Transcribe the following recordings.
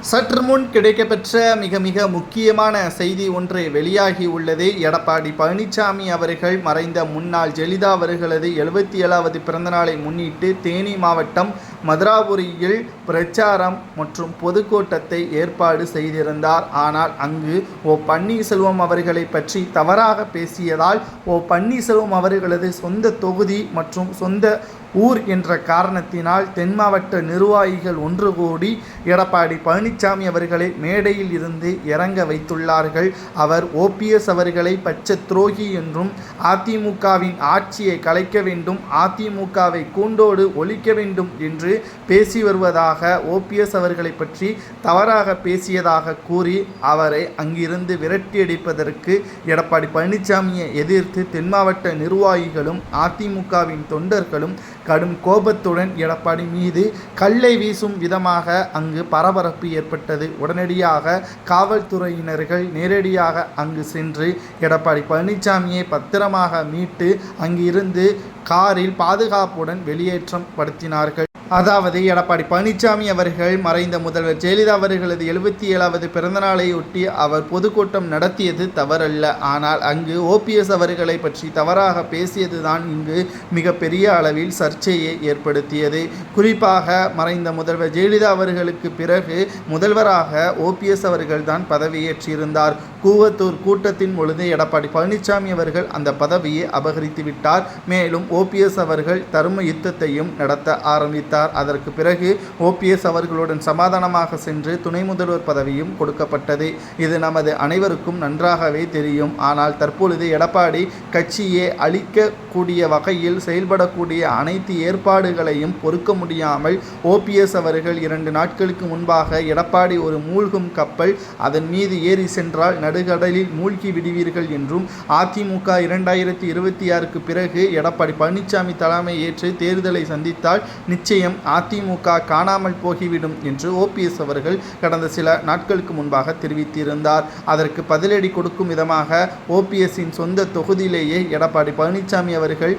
சற்று முன் கிடைக்கப்பெற்ற மிக மிக முக்கியமான செய்தி ஒன்று வெளியாகி உள்ளது. எடப்பாடி பழனிசாமி அவர்கள் மறைந்த முன்னாள் ஜெலிதா அவர்களது எழுபத்தி ஏழாவது பிறந்தநாளை முன்னிட்டு தேனி மாவட்டம் மதுராபுரியில் பிரச்சாரம் மற்றும் பொதுக்கூட்டத்தை ஏற்பாடு செய்திருந்தார். ஆனால் அங்கு ஓ பன்னீர்செல்வம் அவர்களை பற்றி தவறாக பேசியதால் ஓ பன்னீர்செல்வம் அவர்களது சொந்த தொகுதி மற்றும் சொந்த ஊர் என்ற காரணத்தினால் தென் மாவட்ட நிர்வாகிகள் ஒன்று கூடி எடப்பாடி பழனிசாமி அவர்களை மேடையில் இருந்து இறங்க வைத்துள்ளார்கள். அவர் ஓபிஎஸ் அவர்களை பச்சை துரோகி என்றும் அதிமுகவின் ஆட்சியை கலைக்க வேண்டும் அதிமுகவை கூண்டோடு ஒழிக்க வேண்டும் என்று பேசி வருவதாக ஓபிஎஸ் அவர்களை பற்றி தவறாக பேசியதாக கூறி அவரை அங்கிருந்து விரட்டியடிப்பதற்கு எடப்பாடி பழனிசாமியை எதிர்த்து தென் மாவட்ட நிர்வாகிகளும் அதிமுகவின் தொண்டர்களும் கடும் கோபத்துடன் எடப்பாடி மீது கல்லை வீசும் விதமாக அங்கு பரபரப்பு ஏற்பட்டது. உடனடியாக காவல்துறையினர்கள் நேரடியாக அங்கு சென்று எடப்பாடி பழனிசாமியை பத்திரமாக மீட்டு அங்கிருந்து காரில் பாதுகாப்புடன் வெளியேற்றம் படுத்தினார்கள். அதாவது எடப்பாடி பழனிசாமி அவர்கள் மறைந்த முதல்வர் ஜெயலலிதா அவர்களது எழுபத்தி ஏழாவது பிறந்தநாளையொட்டி அவர் பொதுக்கூட்டம் நடத்தியது தவறல்ல. ஆனால் அங்கு ஓபிஎஸ் அவர்களை பற்றி தவறாக பேசியதுதான் இங்கு மிகப்பெரிய அளவில் சர்ச்சையை ஏற்படுத்தியது. குறிப்பாக மறைந்த முதல்வர் ஜெயலலிதா அவர்களுக்கு பிறகு முதல்வராக ஓபிஎஸ் அவர்கள் தான் பதவியேற்றிருந்தார். கூவத்தூர் கூட்டத்தின் பொழுது எடப்பாடி பழனிசாமி அவர்கள் அந்த பதவியை அபகரித்து விட்டார். மேலும் ஓபிஎஸ் அவர்கள் தரும யுத்தத்தையும் நடத்த ஆரம்பித்தார். அதற்கு பிறகு ஓபிஎஸ் அவர்களுடன் சமாதானமாக சென்று துணை முதல்வர் பதவியும் கொடுக்கப்பட்டது. இது நமது அனைவருக்கும் நன்றாகவே தெரியும். ஆனால் தற்பொழுது எடப்பாடி கட்சியை அழிக்கக்கூடிய வகையில் செயல்படக்கூடிய அனைத்து ஏற்பாடுகளையும் பொறுக்க முடியாமல் ஓபிஎஸ் அவர்கள் இரண்டு நாட்களுக்கு முன்பாக எடப்பாடி ஒரு மூழ்கும் கப்பல் அதன் மீது ஏறி சென்றால் நடுகடலில் மூழ்கி விடுவீர்கள் என்றும் அதிமுக இரண்டாயிரத்தி இருபத்தி ஆறுக்கு பிறகு எடப்பாடி பழனிசாமி தலைமை ஏற்று தேர்தலை சந்தித்தால் நிச்சயம் அதிமுக காணாமல் போகிவிடும் என்று ஓபிஎஸ் அவர்கள் கடந்த சில நாட்களுக்கு முன்பாக தெரிவித்திருந்தார். அதற்கு பதிலடி கொடுக்கும் விதமாக ஓபிஎஸ்ஸின் சொந்த தொகுதியிலேயே எடப்பாடி பழனிசாமி அவர்கள்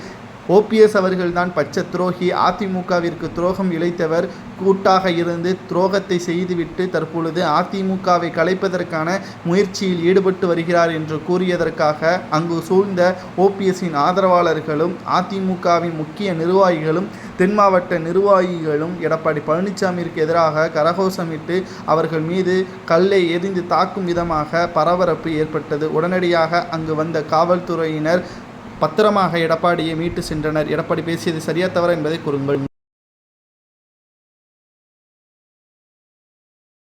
ஓபிஎஸ் அவர்கள்தான் பச்சை துரோகி. அதிமுகவிற்கு துரோகம் இழைத்தவர் கூட்டாக இருந்து துரோகத்தை செய்துவிட்டு தற்பொழுது அதிமுகவை கலைப்பதற்கான முயற்சியில் ஈடுபட்டு வருகிறார் என்று கூறியதற்காக அங்கு சூழ்ந்த ஓபிஎஸ்ஸின் ஆதரவாளர்களும் அதிமுகவின் முக்கிய நிர்வாகிகளும் தென் மாவட்ட நிர்வாகிகளும் எடப்பாடி பழனிசாமிற்கு எதிராக கரகோஷமிட்டு அவர்கள் மீது கல்லை எரிந்து தாக்கும் விதமாக பரபரப்பு ஏற்பட்டது. உடனடியாக அங்கு வந்த காவல்துறையினர் பத்திரமாக எடப்பாடியை மீட்டு சென்றனர். எடப்பாடி பேசியது சரியா தவறா என்பதை கூறுங்கள்.